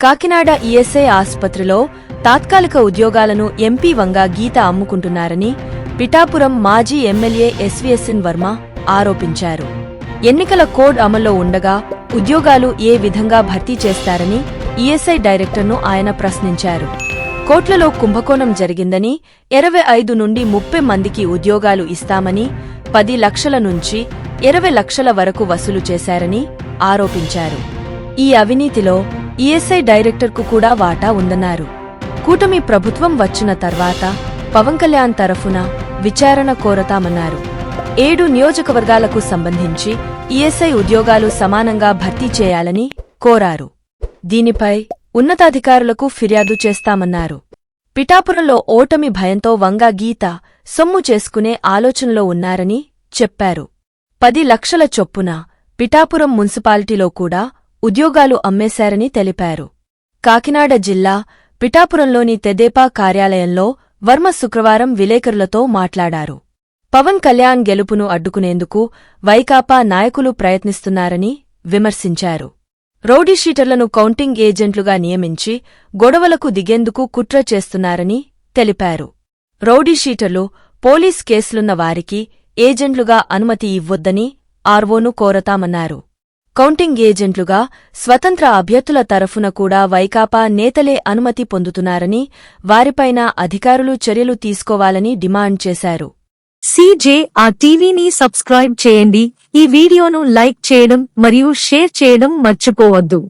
Kakinada ESI ఆసుపత్రిలో తాత్కాలిక ఉద్యోగాలను ఎంపీ వంగా గీత అమ్ముకుంటున్నారని పిఠాపురం మాజీ ఎమ్మెల్యే ఎస్వీఎస్ఎన్ వర్మ ఆరోపించారు. ఎన్నికల కోడ్ అమల్లో ఉండగా ఉద్యోగాలు ఏ విధంగా భర్తీ చేస్తారని ఈఎస్ఐ డైరెక్టర్ను ఆయన ప్రశ్నించారు. కోట్లలో కుంభకోణం జరిగిందని ఇరవై ఐదు నుండి ముప్పై మందికి ఉద్యోగాలు ఇస్తామని పది లక్షల నుంచి ఇరవై లక్షల వరకు వసూలు చేశారని ఆరోపించారు. ఈ అవినీతిలో ఈఎస్ఐ డైరెక్టర్కు కూడా వాటా ఉందన్నారు. కూటమి ప్రభుత్వం వచ్చిన తర్వాత పవన్ కళ్యాణ్ తరఫున విచారణ కోరతామన్నారు. ఏడు నియోజకవర్గాలకు సంబంధించి ఈఎస్ఐ ఉద్యోగాలు సమానంగా భర్తీ చేయాలని కోరారు. దీనిపై ఉన్నతాధికారులకు ఫిర్యాదు చేస్తామన్నారు. పిఠాపురంలో ఓటమి భయంతో వంగా గీత సొమ్ము చేసుకునే ఆలోచనలో ఉన్నారని చెప్పారు. పది లక్షల చొప్పున పిఠాపురం మున్సిపాలిటీలో కూడా ఉద్యోగాలు అమ్మేశారని తెలిపారు. కాకినాడ జిల్లా పిఠాపురంలోని తెదేపా కార్యాలయంలో వర్మ శుక్రవారం విలేకరులతో మాట్లాడారు. పవన్ కళ్యాణ్ గెలుపును అడ్డుకునేందుకు వైకాపా నాయకులు ప్రయత్నిస్తున్నారని విమర్శించారు. రౌడీషీటర్లను కౌంటింగ్ ఏజెంట్లుగా నియమించి గొడవలకు దిగేందుకు కుట్ర చేస్తున్నారని తెలిపారు. రౌడీషీటర్లు పోలీస్ కేసులున్న వారికి ఏజెంట్లుగా అనుమతి ఇవ్వొద్దని ఆర్వోను కోరతామన్నారు. కౌంటింగ్ ఏజెంట్లుగా స్వతంత్ర అభ్యర్థుల తరఫున కూడా వైకాపా నేతలే అనుమతి పొందుతున్నారని వారిపైన అధికారులు చర్యలు తీసుకోవాలని డిమాండ్ చేశారు. ఆ టీవీని సబ్స్క్రైబ్ చేయండి. ఈ వీడియోను లైక్ చేయడం మరియు షేర్ చేయడం మర్చిపోవద్దు.